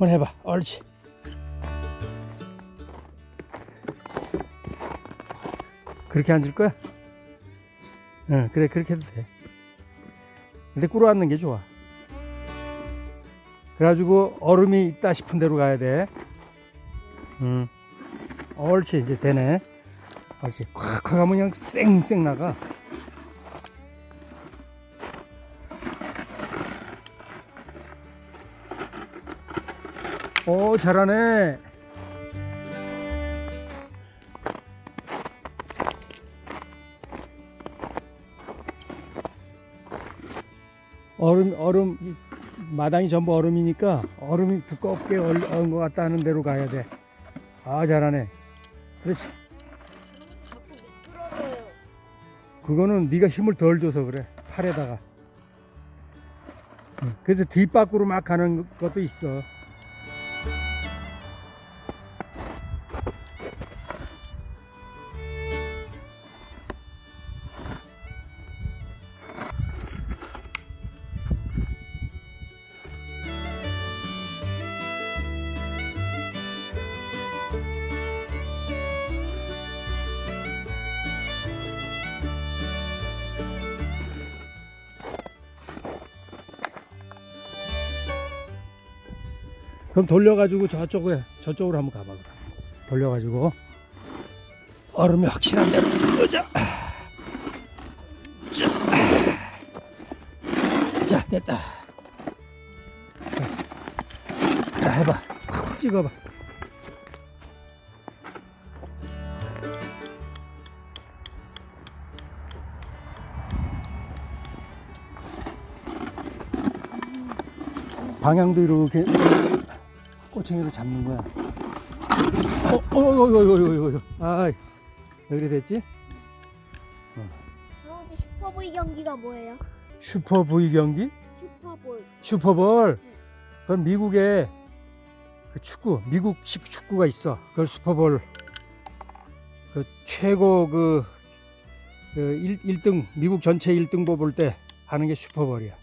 한번 해봐. 옳지. 그렇게 앉을 거야? 응, 그래, 그렇게 해도 돼. 근데 꿇어 앉는 게 좋아. 그래가지고 얼음이 있다 싶은 대로 가야 돼. 응. 옳지, 이제 되네. 옳지. 콱콱 하면 그냥 쌩쌩 나가. 오, 잘하네. 얼음, 얼음, 이 마당이 전부 얼음이니까 얼음이 두껍게 얼- 얼은 것 같다 하는 대로 가야 돼. 아, 잘하네. 그렇지. 그거는 네가 힘을 덜 줘서 그래. 팔에다가. 응, 그래서 뒷밖으로 막 가는 것도 있어. 그럼 돌려가지고 저쪽에 저쪽으로 한번 가봐. 그럼. 돌려가지고 얼음이 확실한 대로 보자. 자, 자 됐다. 자, 자, 해봐. 콕 찍어봐. 방향도 이렇게 꼬챙이로 잡는 거야. 어, 어, 어, 어, 어, 어, 어, 어. 아, 왜 그래 됐지? 할아버지 슈퍼보이 경기가 뭐예요? 슈퍼 V 경기? 슈퍼볼. 슈퍼볼. 그건 미국의 그 축구, 미국식 축구가 있어. 그걸 슈퍼볼. 그 최고 그, 그 1, 일등 미국 전체 1등 뽑을 때 하는 게 슈퍼볼이야.